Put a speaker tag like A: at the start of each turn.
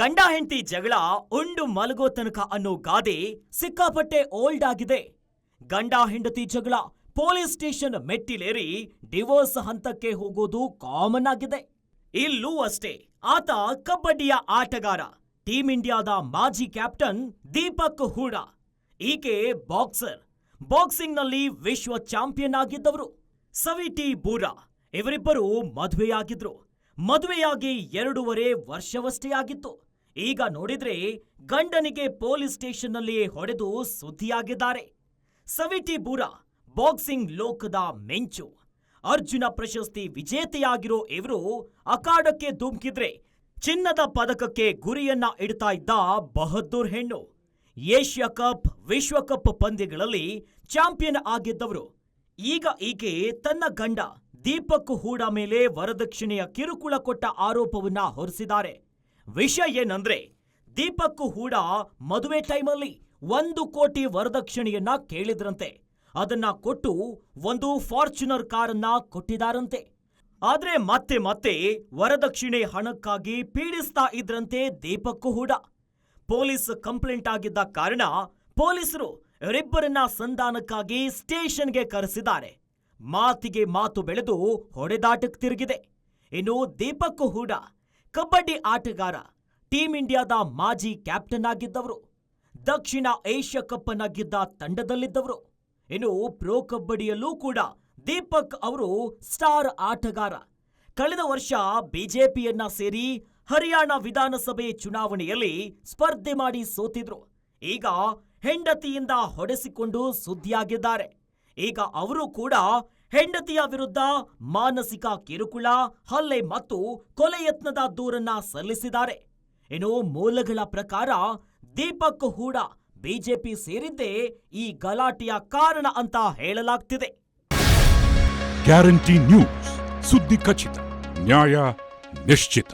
A: ಹೆಂಡತಿ ಜಗಳ ಉಂಡು ಮಲಗೋ ತನಕ ಅನ್ನೋ ಗಾದೆ ಸಿಕ್ಕಾಪಟ್ಟೆ ಓಲ್ಡ್ ಆಗಿದೆ. ಗಂಡ ಹೆಂಡತಿ ಜಗಳ ಪೊಲೀಸ್ ಸ್ಟೇಷನ್ ಮೆಟ್ಟಿಲೇರಿ ಡಿವೋರ್ಸ್ ಹಂತಕ್ಕೆ ಹೋಗೋದು ಕಾಮನ್ ಆಗಿದೆ. ಇಲ್ಲೂ ಅಷ್ಟೇ, ಆತ ಕಬಡ್ಡಿಯ ಆಟಗಾರ, ಟೀಂ ಇಂಡಿಯಾದ ಮಾಜಿ ಕ್ಯಾಪ್ಟನ್ ದೀಪಕ್ ಹೂಡಾ. ಈಕೆ ಬಾಕ್ಸರ್ ಬಾಕ್ಸಿಂಗ್ನಲ್ಲಿ ವಿಶ್ವ ಚಾಂಪಿಯನ್ ಆಗಿದ್ದವರು. ಸವಿಟಿ ಬೂರಾ, ಇವರಿಬ್ಬರು ಮದುವೆಯಾಗಿದ್ರು. ಮದುವೆಯಾಗಿ ಎರಡೂವರೆ ವರ್ಷವಷ್ಟೇ ಆಗಿತ್ತು. ಈಗ ನೋಡಿದ್ರೆ ಗಂಡನಿಗೆ ಪೊಲೀಸ್ ಸ್ಟೇಷನ್ನಲ್ಲಿಯೇ ಹೊಡೆದು ಸುದ್ದಿಯಾಗಿದ್ದಾರೆ. ಸವಿಟಿ ಬೂರಾ ಬಾಕ್ಸಿಂಗ್ ಲೋಕದ ಮೆಂಚು. ಅರ್ಜುನ ಪ್ರಶಸ್ತಿ ವಿಜೇತೆಯಾಗಿರೋ ಇವರು ಅಖಾಡಕ್ಕೆ ಧುಮುಕಿದ್ರೆ ಚಿನ್ನದ ಪದಕಕ್ಕೆ ಗುರಿಯನ್ನ ಇಡ್ತಾ ಇದ್ದ ಬಹದ್ದೂರ್ ಹೆಣ್ಣು. ಏಷ್ಯಾ ಕಪ್ ವಿಶ್ವಕಪ್ ಪಂದ್ಯಗಳಲ್ಲಿ ಚಾಂಪಿಯನ್ ಆಗಿದ್ದವರು. ಈಗ ಈಕೆ ತನ್ನ ಗಂಡ ದೀಪಕ್ ಹೂಡ ಮೇಲೆ ವರದಕ್ಷಿಣೆಯ ಕಿರುಕುಳ ಕೊಟ್ಟ ಆರೋಪವನ್ನ ಹೊರಿಸಿದ್ದಾರೆ. ವಿಷಯ ಏನಂದ್ರೆ ದೀಪಕ್ ಹೂಡ ಮದುವೆ ಟೈಮಲ್ಲಿ ಒಂದು ಕೋಟಿ ವರದಕ್ಷಿಣೆಯನ್ನ ಕೇಳಿದ್ರಂತೆ. ಅದನ್ನ ಕೊಟ್ಟು ಒಂದು ಫಾರ್ಚುನರ್ ಕಾರನ್ನ ಕೊಟ್ಟಿದಾರಂತೆ. ಆದ್ರೆ ಮತ್ತೆ ಮತ್ತೆ ವರದಕ್ಷಿಣೆ ಹಣಕ್ಕಾಗಿ ಪೀಡಿಸ್ತಾ ಇದ್ರಂತೆ ದೀಪಕ್ ಹೂಡಾ ಪೊಲೀಸ್ ಕಂಪ್ಲೇಂಟ್ ಆಗಿದ್ದ ಕಾರಣ ಪೊಲೀಸರು ಇವರಿಬ್ಬರನ್ನ ಸಂಧಾನಕ್ಕಾಗಿ ಸ್ಟೇಷನ್ಗೆ ಕರೆಸಿದ್ದಾರೆ. ಮಾತಿಗೆ ಮಾತು ಬೆಳೆದು ಹೊಡೆದಾಟಕ್ಕೆ ತಿರುಗಿದೆ. ಇನ್ನು ದೀಪಕ್ ಹೂಡಾ ಕಬಡ್ಡಿ ಆಟಗಾರ ಟೀಂ ಇಂಡಿಯಾದ ಮಾಜಿ ಕ್ಯಾಪ್ಟನ್ ಆಗಿದ್ದವರು, ದಕ್ಷಿಣ ಏಷ್ಯಾ ಕಪ್ ಅನ್ನ ಗೆದ್ದ ತಂಡದಲ್ಲಿದ್ದವರು. ಇನ್ನು ಪ್ರೋ ಕಬಡ್ಡಿಯಲ್ಲೂ ಕೂಡ ದೀಪಕ್ ಅವರು ಸ್ಟಾರ್ ಆಟಗಾರ. ಕಳೆದ ವರ್ಷ ಬಿಜೆಪಿಯನ್ನ ಸೇರಿ ಹರಿಯಾಣ ವಿಧಾನಸಭೆ ಚುನಾವಣೆಯಲ್ಲಿ ಸ್ಪರ್ಧೆ ಮಾಡಿ ಸೋತಿದ್ರು. ಈಗ ಹೆಂಡತಿಯಿಂದ ಹೊಡೆಸಿಕೊಂಡು ಸುದ್ದಿಯಾಗಿದ್ದಾರೆ. ಈಗ ಅವರು ಕೂಡ ಹೆಂಡತಿಯ ವಿರುದ್ಧ ಮಾನಸಿಕ ಕಿರುಕುಳ, ಹಲ್ಲೆ ಮತ್ತು ಕೊಲೆ ಯತ್ನದ ದೂರನ್ನ ಸಲ್ಲಿಸಿದ್ದಾರೆ. ಇನ್ನು ಮೂಲಗಳ ಪ್ರಕಾರ ದೀಪಕ್ ಹೂಡ ಬಿಜೆಪಿ ಸೇರಿದ್ದೇ ಈ ಗಲಾಟೆಯ ಕಾರಣ ಅಂತ ಹೇಳಲಾಗ್ತಿದೆ.
B: ಗ್ಯಾರಂಟಿ ನ್ಯೂಸ್ ಸುದ್ದಿ ಖಚಿತ, ನ್ಯಾಯ ನಿಶ್ಚಿತ.